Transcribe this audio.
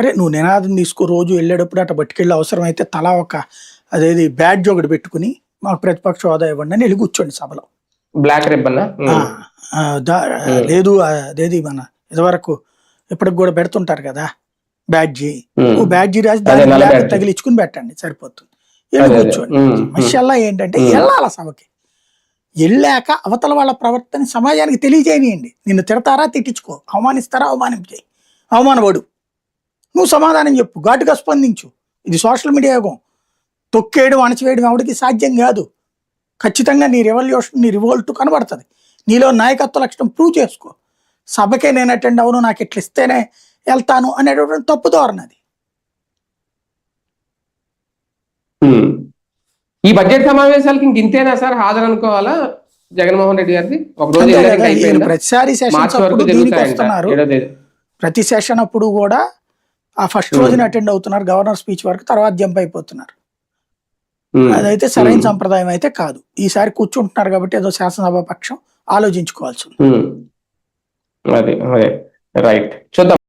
అరే నువ్వు నినాదం తీసుకో రోజు వెళ్ళేటప్పుడు అట్లా పట్టుకెళ్ళి అవసరమైతే తలా ఒక అదేది బ్యాడ్జ్ ఒకటి పెట్టుకుని మాకు ప్రతిపక్ష హోదా ఇవ్వండి అని వెళ్ళి కూర్చోండి సభలో. బ్లాక్ రిబ్బన్ లేదు అదేది మన ఇదివరకు ఇప్పటికి కూడా పెడుతుంటారు కదా బ్యాడ్జీ. ఓ బ్యాడ్జీ రాసి బ్యాడ్జీ. తగిలించుకుని పెట్టండి సరిపోతుంది. వెళ్ళి కూర్చోండి. సమస్యల్లా ఏంటంటే. వెళ్ళాల సభకి. వెళ్ళాక అవతల వాళ్ళ ప్రవర్తన సమాజానికి తెలియజేయనియండి నిన్ను తిడతారా తిట్టించుకో. అవమానిస్తారా అవమానించేయి అవమానపడు. నువ్వు సమాధానం చెప్పు ఘాటుగా స్పందించు. ఇది సోషల్ మీడియా యుగం. తొక్కేయడం అణచివేయడం ఎవరికి సాధ్యం కాదు. ఖచ్చితంగా నీ రెవల్యూషన్ నీ రివోల్ట్ కనబడుతుంది. నీలో నాయకత్వ లక్షణం ప్రూవ్ చేసుకో. సభకే నేను అటెండ్ అవును నాకు ఇట్లా ఇస్తేనే వెళ్తాను అనేటటువంటి తప్పు ధోరణి అది. ఈ బడ్జెట్ సమావేశాలకి ఇంక ఇంతేనా సార్? హాజరు అనుకోవాలా జగన్మోహన్ రెడ్డి గారిది? ప్రతిసారి వస్తున్నారు. తేదీ. ప్రతి సెషన్ అప్పుడు కూడా ఆ ఫస్ట్ Hmm. రోజున అటెండ్ అవుతున్నారు గవర్నర్ స్పీచ్ వరకు తర్వాత జంప్ అయిపోతున్నారు ఉమ్. అదైతే సరైన Hmm. సంప్రదాయం అయితే కాదు ఈసారి కూర్చుంటున్నారు కాబట్టి ఏదో శాసనసభ పక్షం ఆలోచించుకోవాల్సి ఉంది. అదే అదే రైట్ చూద్దాం